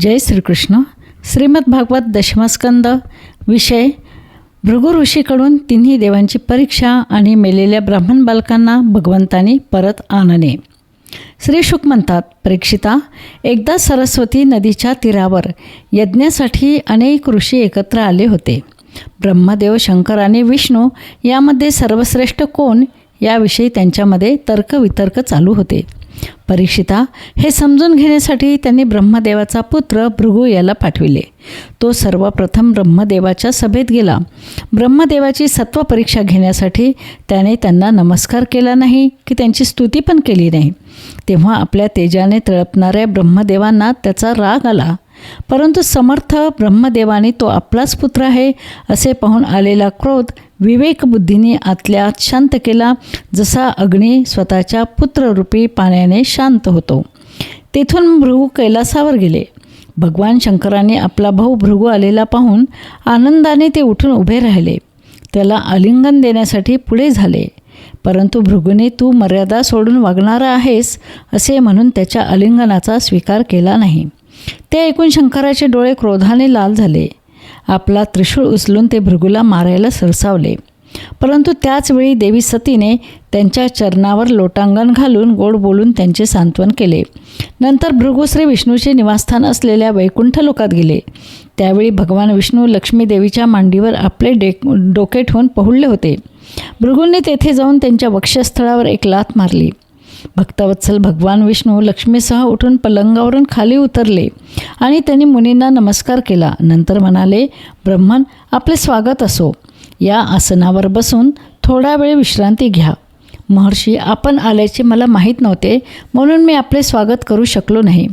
जय श्रीकृष्ण. श्रीमद भागवत दशमस्कंद विषय भृगु ऋषीकडून तिन्ही देवांची परीक्षा आणि मेलेल्या ब्राह्मण बालकांना भगवंतानी परत आणणे. श्री शुक म्हणतात परीक्षिता एकदा सरस्वती नदीच्या तीरावर यज्ञासाठी अनेक ऋषी एकत्र आले होते. ब्रह्मदेव शंकर आणि विष्णू यामध्ये सर्वश्रेष्ठ कोण याविषयी त्यांच्यामध्ये तर्कवितर्क चालू होते. परीक्षिता हे समजून घेण्यासाठी त्यांनी ब्रह्मदेवाचा पुत्र भृगू याला पाठविले. तो सर्वप्रथम ब्रह्मदेवाच्या सभेत गेला. ब्रह्मदेवाची सत्व परीक्षा घेण्यासाठी त्याने त्यांना नमस्कार केला नाही की त्यांची स्तुती पण केली नाही. तेव्हा आपल्या तेजाने तळपणाऱ्या ब्रह्मदेवांना त्याचा राग आला. परंतु समर्थ ब्रह्मदेवाने तो आपलाच पुत्र आहे असे पाहून आलेला क्रोध विवेकबुद्धीने आतल्या शांत केला जसा अग्नी स्वतःच्या पुत्ररूपी पाण्याने शांत होतो. तेथून भृगू कैलासावर गेले. भगवान शंकराने आपला भाऊ भृगू आलेला पाहून आनंदाने ते उठून उभे राहिले. त्याला आलिंगन देण्यासाठी पुढे झाले. परंतु भृगूने तू मर्यादा सोडून वागणारा आहेस असे म्हणून त्याच्या आलिंगनाचा स्वीकार केला नाही. ते ऐकून शंकराचे डोळे क्रोधाने लाल झाले. आपला त्रिशूळ उचलून ते भृगूला मारायला सरसावले. परंतु त्याचवेळी देवी सतीने त्यांच्या चरणावर लोटांगण घालून गोड बोलून त्यांचे सांत्वन केले. नंतर भृगुश्री विष्णूचे निवासस्थान असलेल्या वैकुंठ लोकात गेले. त्यावेळी भगवान विष्णू लक्ष्मी देवीच्या मांडीवर आपले डे डोके ठेवून पहुडले होते. भृगूंनी तेथे जाऊन त्यांच्या वक्षस्थळावर एक लात मारली. भक्तवत्सल भगवान विष्णू लक्ष्मीसह उठून पलंगावरून खाली उतरले आणि त्यांनी मुनींना नमस्कार केला. नंतर म्हणाले ब्रह्मन आपले स्वागत असो. या आसनावर बसून थोडा वेळ विश्रांती घ्या. महर्षी आपण आल्याचे मला माहीत नव्हते म्हणून मी आपले स्वागत करू शकलो नाही.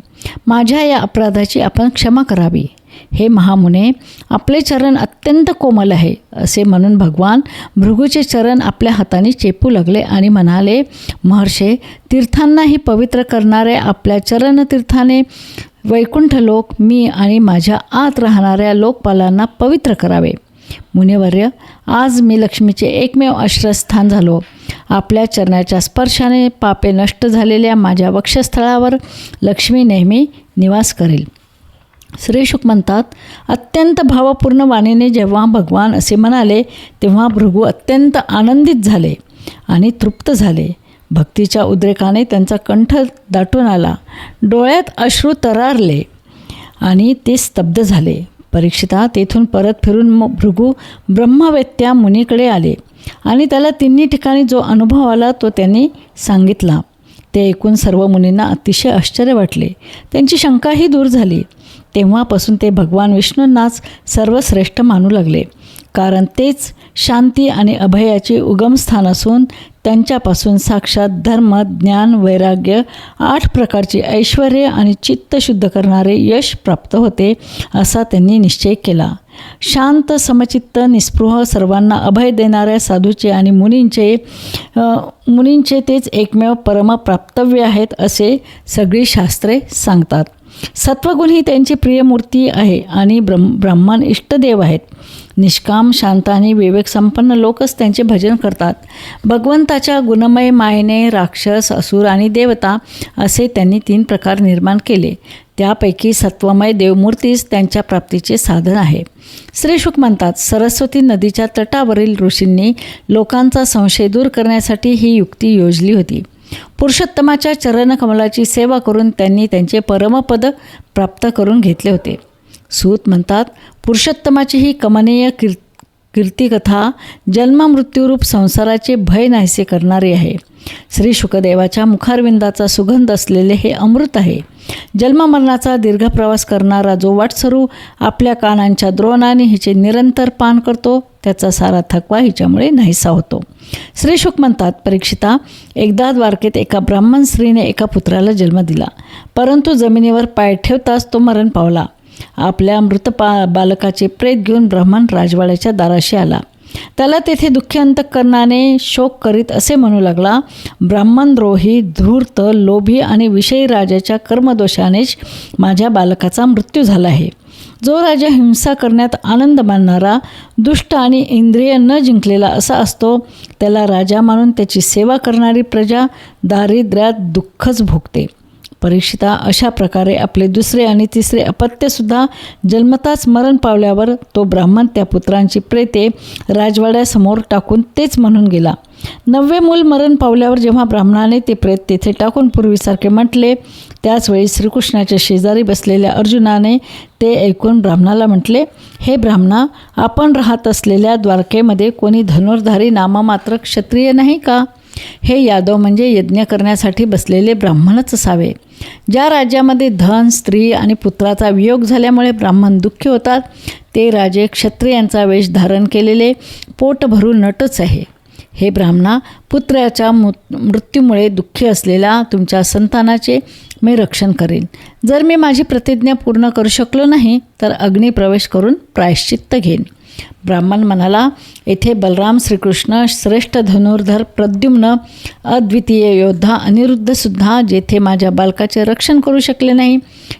माझ्या या अपराधाची आपण क्षमा करावी. हे महामुने आपले चरण अत्यंत कोमल आहे असे म्हणून भगवान भृगूचे चरण आपल्या हाताने चेपू लागले आणि म्हणाले महर्षे तीर्थांनाही पवित्र करणाऱ्या आपल्या चरणतीर्थाने वैकुंठ लोक मी आणि माझ्या आत राहणाऱ्या लोकपालांना पवित्र करावे. मुनिवर्य आज मी लक्ष्मीचे एकमेव आश्रयस्थान झालो. आपल्या चरणाच्या स्पर्शाने पापे नष्ट झालेल्या माझ्या वक्षस्थळावर लक्ष्मी नेहमी निवास करेल. श्री शुक म्हणतात अत्यंत भावपूर्ण वाणीने जेव्हा भगवान असे म्हणाले तेव्हा भृगू अत्यंत आनंदित झाले आणि तृप्त झाले. भक्तीच्या उद्रेकाने त्यांचा कंठ दाटून आला. डोळ्यात अश्रू तरारले आणि ते स्तब्ध झाले. परीक्षिता तेथून परत फिरून म भृगू ब्रह्मवेत्या मुनीकडे आले आणि त्याला तिन्ही ठिकाणी जो अनुभव आला तो त्यांनी सांगितला. ते ऐकून सर्व मुनींना अतिशय आश्चर्य वाटले. त्यांची शंकाही दूर झाली. तेव्हापासून ते भगवान विष्णूंनाच सर्वश्रेष्ठ मानू लागले. कारण तेच शांती आणि अभयाचे उगमस्थान असून त्यांच्यापासून साक्षात धर्म ज्ञान वैराग्य आठ प्रकारचे ऐश्वर आणि चित्त शुद्ध करणारे यश प्राप्त होते असा त्यांनी निश्चय केला. शांत समचित्त निस्पृह सर्वांना अभय देणाऱ्या साधूचे आणि मुनींचे मुनींचे तेच एकमेव परमप्राप्तव्य आहेत असे सगळी शास्त्रे सांगतात. सत्वगुण ही त्यांची प्रिय मूर्ती आहे आणि ब्रह्म ब्रह्मान इष्टदेव आहेत. निष्काम शांत आणि विवेकसंपन्न लोकच त्यांचे भजन करतात. भगवंताच्या गुणमय मायेने राक्षस असुर आणि देवता असे त्यांनी तीन प्रकार निर्माण केले. त्यापैकी सत्वमय देवमूर्तीच त्यांच्या प्राप्तीचे साधन आहे. श्री शुक म्हणतात सरस्वती नदीच्या तटावरील ऋषींनी लोकांचा संशय दूर करण्यासाठी ही युक्ती योजली होती. पुरुषोत्तमाच्या चरणकमलाची सेवा करून त्यांनी त्यांचे परमपद प्राप्त करून घेतले होते. सूत म्हणतात पुरुषोत्तमाची ही कमनीय कीर् कीर्तिकथा जन्ममृत्यूरूप संसाराचे भय नाहीसे करणारी आहे. श्री शुकदेवाच्या मुखारविंदाचा सुगंध असलेले हे अमृत आहे. जन्ममरणाचा दीर्घ प्रवास करणारा जो वाटसरू आपल्या कानांच्या द्रोणाने हिचे निरंतर पान करतो त्याचा सारा थकवा हिच्यामुळे नाहीसा होतो. श्री शुक म्हणतात परीक्षिता एकदा द्वारकेत एका ब्राह्मण स्त्रीने एका पुत्राला जन्म दिला. परंतु जमिनीवर पाय ठेवताच तो मरण पावला. आपल्या मृत पा बालकाचे प्रेत घेऊन ब्राह्मण राजवाड्याच्या दाराशी आला. त्याला तेथे दुःखी अंतकरणाने शोक करीत असे म्हणू लागला ब्राह्मणद्रोही धूर्त लोभी आणि विषयी राजाच्या कर्मदोषानेच माझ्या बालकाचा मृत्यू झाला आहे. जो राजा हिंसा करण्यात आनंद मानणारा दुष्ट आणि इंद्रिय न जिंकलेला असा असतो त्याला राजा मानून त्याची सेवा करणारी प्रजा दारिद्र्यात दुःखच भोगते. परीक्षिता अशा प्रकारे आपले दुसरे आणि तिसरे अपत्यसुद्धा जन्मताच मरण पावल्यावर तो ब्राह्मण त्या पुत्रांची प्रेते राजवाड्यासमोर टाकून तेच म्हणून गेला. नववे मूल मरण पावल्यावर जेव्हा ब्राह्मणाने ते प्रेत तेथे टाकून पूर्वीसारखे म्हटले त्याचवेळी श्रीकृष्णाच्या शेजारी बसलेल्या अर्जुनाने ते ऐकून ब्राह्मणाला म्हटले हे ब्राह्मणा आपण राहत असलेल्या द्वारकेमध्ये कोणी धनुर्धारी नाममात्र क्षत्रिय नाही का? हे यादव म्हणजे यज्ञ करण्यासाठी बसलेले ब्राह्मणच असावे. ज्या राज्यामध्ये धन स्त्री आणि पुत्राचा वियोग झाल्यामुळे ब्राह्मण दुःखी होतात ते राजे क्षत्रियांचा वेश धारण केलेले पोट भरून नटच आहे. हे ब्राह्मणा पुत्राच्या मृत्यूमुळे दुःखी असलेल्या तुमच्या संतानाचे मी रक्षण करेन. जर मी माझी प्रतिज्ञा पूर्ण करू शकलो नाही तर अग्निप्रवेश करून प्रायश्चित्त घेईन. ब्राह्मण म्हणाला येथे बलराम श्रीकृष्ण श्रेष्ठ धनुर्धर प्रद्युम्न अद्वितीय योद्धा अनिरुद्धसुद्धा जेथे माझ्या बालकाचे रक्षण करू शकले नाही.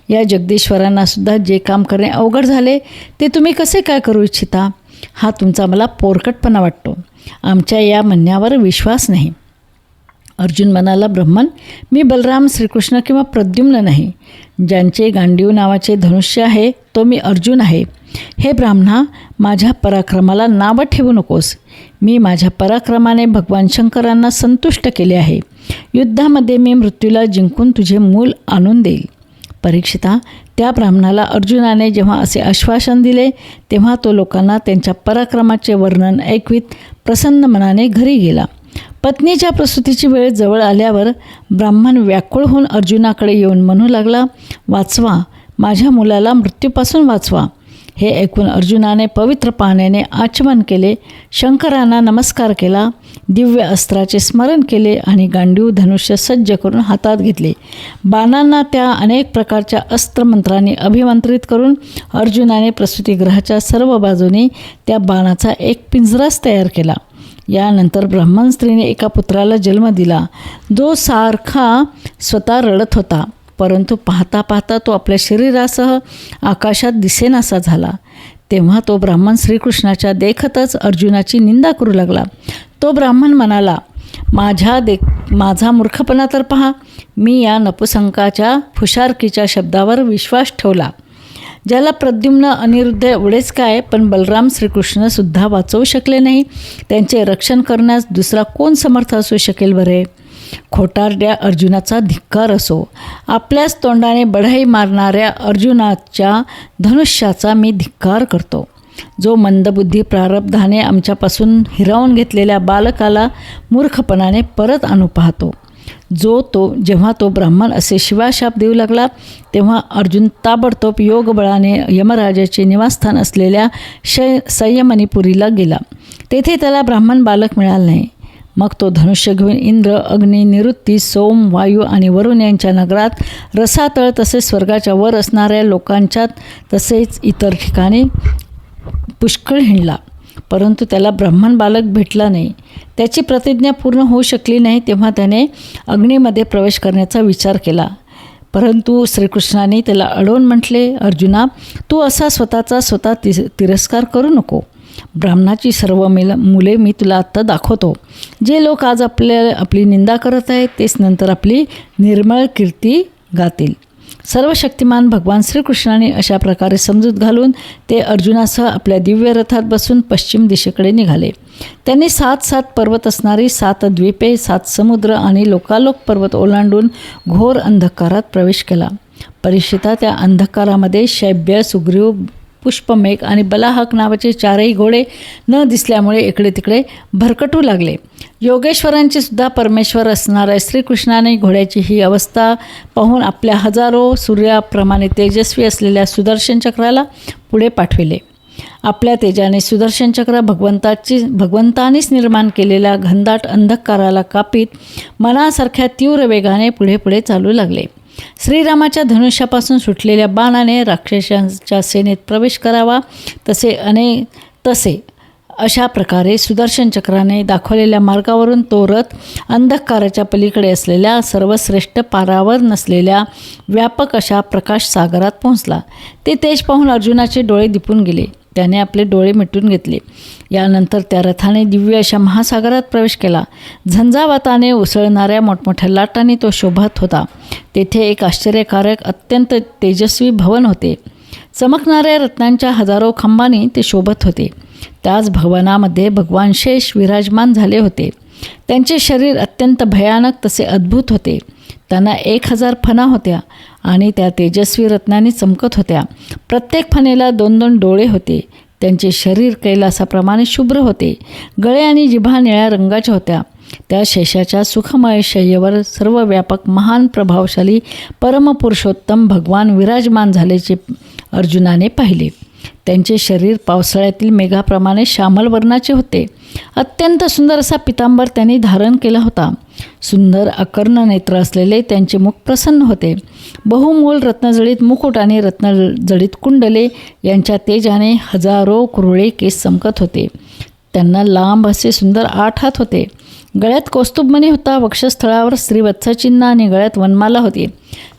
या जगदीश्वरांनासुद्धा जे काम करणे अवघड झाले ते तुम्ही कसे काय करू इच्छिता? हा तुमचा मला पोरकटपणा वाटतो. आमच्या या म्हणण्यावर विश्वास नाही. अर्जुन म्हणाला ब्रह्मन मी बलराम श्रीकृष्ण किंवा प्रद्युम्न नाही. ज्यांचे गांडीव नावाचे धनुष्य आहे तो मी अर्जुन आहे. हे ब्राह्मणा माझ्या पराक्रमाला नावं ठेवू नकोस. मी माझ्या पराक्रमाने भगवान शंकरांना संतुष्ट केले आहे. युद्धामध्ये मी मृत्यूला जिंकून तुझे मूल आणून देईल. परीक्षिता त्या ब्राह्मणाला अर्जुनाने जेव्हा असे आश्वासन दिले तेव्हा तो लोकांना त्यांच्या पराक्रमाचे वर्णन ऐकवीत प्रसन्न मनाने घरी गेला. पत्नीच्या प्रसूतीची वेळ जवळ आल्यावर ब्राह्मण व्याकुळ होऊन अर्जुनाकडे येऊन म्हणू लागला वाचवा माझ्या मुलाला मृत्यूपासून वाचवा. हे ऐकून अर्जुनाने पवित्र पाण्याने आचमन केले. शंकरांना नमस्कार केला. दिव्य अस्त्राचे स्मरण केले आणि गांडीव धनुष्य सज्ज करून हातात घेतले. बाणांना त्या अनेक प्रकारच्या अस्त्रमंत्रांनी अभिमंत्रित करून अर्जुनाने प्रसूतिग्रहाच्या सर्व बाजूनी त्या बाणाचा एक पिंजराच तयार केला. यानंतर ब्राह्मण स्त्रीने एका पुत्राला जन्म दिला. जो सारखा स्वतः रडत होता. परंतु पाहता पाहता तो आपल्या शरीरासह आकाशात दिसेनासा झाला. तेव्हा तो ब्राह्मण श्रीकृष्णाच्या देखतच अर्जुनाची निंदा करू लागला. तो ब्राह्मण म्हणाला माझ्या दे माझा मूर्खपणा तर पहा. मी या नपुसंकाच्या फुशारकीच्या शब्दावर विश्वास ठेवला. ज्याला प्रद्युम्न अनिरुद्ध एवढेच काय पण बलराम श्रीकृष्णसुद्धा वाचवू शकले नाही. त्यांचे रक्षण करण्यास दुसरा कोण समर्थ असू शकेल बरे? खोटारड्या अर्जुनाचा धिक्कार असो. आपल्याच तोंडाने बढाई मारणाऱ्या अर्जुनाच्या धनुष्याचा मी धिक्कार करतो. जो मंदबुद्धी प्रारब्धाने आमच्यापासून हिरावून घेतलेल्या बालकाला मूर्खपणाने परत आणू पाहतो. जो तो जेव्हा तो ब्राह्मण असे शिवाशाप देऊ लागला तेव्हा अर्जुन ताबडतोब योगबळाने यमराजाचे निवासस्थान असलेल्या शय संयमनीपुरीला गेला. तेथे त्याला ब्राह्मण बालक मिळालं नाही. मग तो धनुष्य घेऊन इंद्र अग्नी निवृत्ती सोम वायू आणि वरुण यांच्या नगरात रसातळ तसेच स्वर्गाच्या वर असणाऱ्या लोकांच्यात तसेच इतर ठिकाणी पुष्कळ हिंडला. परंतु त्याला ब्राह्मण बालक भेटला नाही. त्याची प्रतिज्ञा पूर्ण होऊ शकली नाही तेव्हा त्याने अग्नीमध्ये प्रवेश करण्याचा विचार केला. परंतु श्रीकृष्णाने त्याला अडवून म्हटले अर्जुना तू असा स्वतःचा स्वतः ति तिरस्कार करू नको. ब्राह्मणाची सर्व मिल मुले मी तुला आत्ता दाखवतो. जे लोक आज आपल्या आपली निंदा करत आहेत तेच नंतर आपली निर्मळ कीर्ती गातील. सर्व शक्तिमान भगवान श्रीकृष्णाने अशा प्रकारे समजूत घालून ते अर्जुनासह आपल्या दिव्य रथात बसून पश्चिम दिशेकडे निघाले. त्यांनी सात सात पर्वत असणारी सात द्वीपे सात समुद्र आणि लोकालोक पर्वत ओलांडून घोर अंधकारात प्रवेश केला. परीक्षिता त्या अंधकारामध्ये शैब्य सुग्रीव पुष्पमेघ आणि बलाहक नावाचे चारही घोडे न दिसल्यामुळे इकडे तिकडे भरकटू लागले. योगेश्वरांचे सुद्धा परमेश्वर असणाऱ्या श्रीकृष्णाने घोड्याची ही अवस्था पाहून आपल्या हजारो सूर्याप्रमाणे तेजस्वी असलेल्या सुदर्शन चक्राला पुढे पाठविले. आपल्या तेजाने सुदर्शन चक्र भगवंताची भगवंतानेच निर्माण केलेल्या घनदाट अंधकाराला कापीत मनासारख्या तीव्र वेगाने पुढे पुढे चालू लागले. श्रीरामाच्या धनुष्यापासून सुटलेल्या बाणाने राक्षसांच्या सेनेत प्रवेश करावा तसे अने तसे अशा प्रकारे सुदर्शन चक्राने दाखवलेल्या मार्गावरून तो रथ अंधकाराच्या पलीकडे असलेल्या सर्वश्रेष्ठ पारावर नसलेल्या व्यापक अशा प्रकाश सागरात पोहोचला. ते तेज पाहून अर्जुनाचे डोळे दिपून गेले. त्याने आपले डोळे मिटून घेतले. यानंतर त्या रथाने दिव्य अशा महासागरात प्रवेश केला. झंझावाताने उसळणाऱ्या मोठमोठ्या लाटांनी तो शोभत होता. तेथे एक आश्चर्यकारक अत्यंत तेजस्वी भवन होते. चमकणाऱ्या रत्नांच्या हजारो खांबांनी ते शोभत होते. त्याच भवनामध्ये भगवान शेष विराजमान झाले होते. त्यांचे शरीर अत्यंत भयानक तसे अद्भुत होते. त्यांना एक हजार फणा होत्या. आणि त्या तेजस्वी रत्नांनी चमकत होत्या. प्रत्येक फणेला दोन दोन डोळे होते. त्यांचे शरीर कैलासाप्रमाणे शुभ्र होते. गळे आणि जिभा निळ्या रंगाच्या होत्या. त्या शेषाच्या सुखमय शय्येवर सर्व व्यापक महान प्रभावशाली परमपुरुषोत्तम भगवान विराजमान झाल्याचे अर्जुनाने पाहिले. त्यांचे शरीर पावसाळ्यातील मेघाप्रमाणे श्यामल वर्णाचे होते. अत्यंत सुंदर असा पितांबर त्यांनी धारण केला होता. सुंदर अकर्ण नेत्र असलेले त्यांचे मुख प्रसन्न होते. बहुमोल रत्नजळीत मुकुट आणि रत्नजळीत कुंडले यांच्या तेजाने हजारो कुरळे केस चमकत होते. त्यांना लांब असे सुंदर आठ हात होते. गळ्यात कौस्तुभमणी होता वक्षस्थळावर श्रीवत्सचिन्ह आणि गळ्यात वनमाला होती.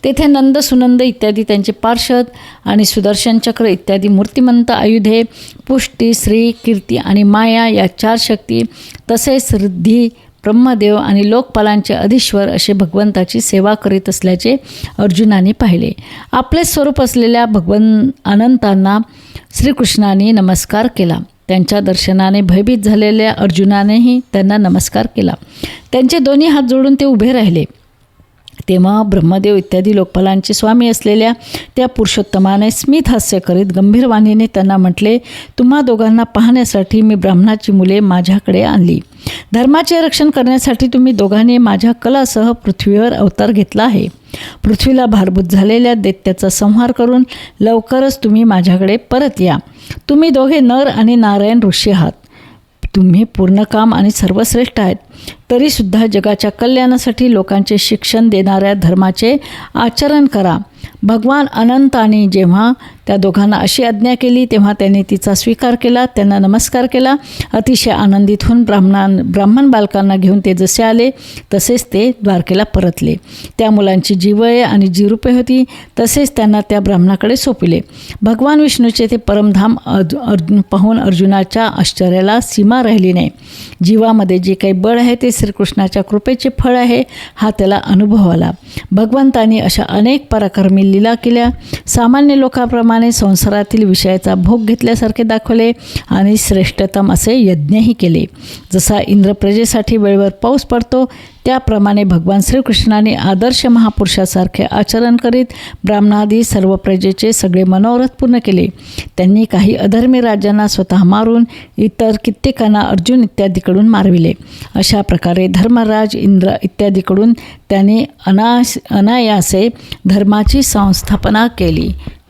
तेथे नंद सुनंद इत्यादी त्यांचे पार्षद आणि सुदर्शन चक्र इत्यादी मूर्तिमंत आयुधे पुष्टी श्री कीर्ती आणि माया या चार शक्ती तसेच सिद्धी ब्रह्मदेव आणि लोकपालांचे अधीश्वर असे भगवंताची सेवा करीत असल्याचे अर्जुनाने पाहिले. आपले स्वरूप असलेल्या भगवन अनंतांना श्रीकृष्णाने नमस्कार केला. त्यांच्या दर्शनाने भयभीत झालेल्या अर्जुनानेही त्यांना नमस्कार केला. त्यांचे दोन्ही हात जोडून ते उभे राहिले. तेव्हा ब्रह्मदेव इत्यादी लोकपालांचे स्वामी असलेल्या त्या पुरुषोत्तमाने स्मित हास्य करीत गंभीर वाणीने त्यांना म्हटले तुम्हा दोघांना पाहण्यासाठी मी ब्राह्मणाची मुले माझ्याकडे आणली. धर्माचे रक्षण करण्यासाठी तुम्ही दोघांनी माझ्या कलासह पृथ्वीवर अवतार घेतला आहे. पृथ्वीला भारभूत झालेल्या दैत्याचा संहार करून लवकरच तुम्ही माझ्याकडे परत या. तुम्ही दोघे नर आणि नारायण ऋषी आहात. तुम्ही पूर्ण काम आणि सर्वश्रेष्ठ आहेत. तरीसुद्धा जगाच्या कल्याणासाठी लोकांचे शिक्षण देणाऱ्या धर्माचे आचरण करा. भगवान अनंताने जेव्हा त्या दोघांना अशी आज्ञा केली तेव्हा त्यांनी तिचा स्वीकार केला त्यांना नमस्कार केला. अतिशय आनंदित होऊन ब्राह्मणां ब्राह्मण बालकांना घेऊन ते जसे आले तसेच ते द्वारकेला परतले. त्या मुलांची जीवय आणि जीरूपे होती तसेच त्यांना त्या ब्राह्मणाकडे सोपिले. भगवान विष्णूचे ते परमधाम अर्ज अर्जुन पाहून अर्जुनाच्या आश्चर्याला सीमा राहिली नाही. जीवामध्ये जे काही बळ आहे ते श्रीकृष्णाच्या कृपेचे फळ आहे हा त्याला अनुभव आला. भगवंतांनी अशा अनेक पराक्रमी लीला केल्या. सामान्य लोकांप्रमाणे संसारातील विषयाचा भोग घेतल्यासारखे दाखवले आणि श्रेष्ठतम असे यज्ञही केले. जसा इंद्रप्रजेसाठी वेळेवर पाऊस पडतो त्याप्रमाणे भगवान श्रीकृष्णाने आदर्श महापुरुषासारखे आचरण करीत ब्राह्मणादी सर्व प्रजेचे सगळे मनोरथ पूर्ण केले. त्यांनी काही अधर्मी राज्यांना स्वतः मारून इतर कित्येकांना अर्जुन इत्यादीकडून मारविले. अशा प्रकारे धर्मराज इंद्र इत्यादीकडून त्याने अनास अनायासे धर्माची संस्थापना केली.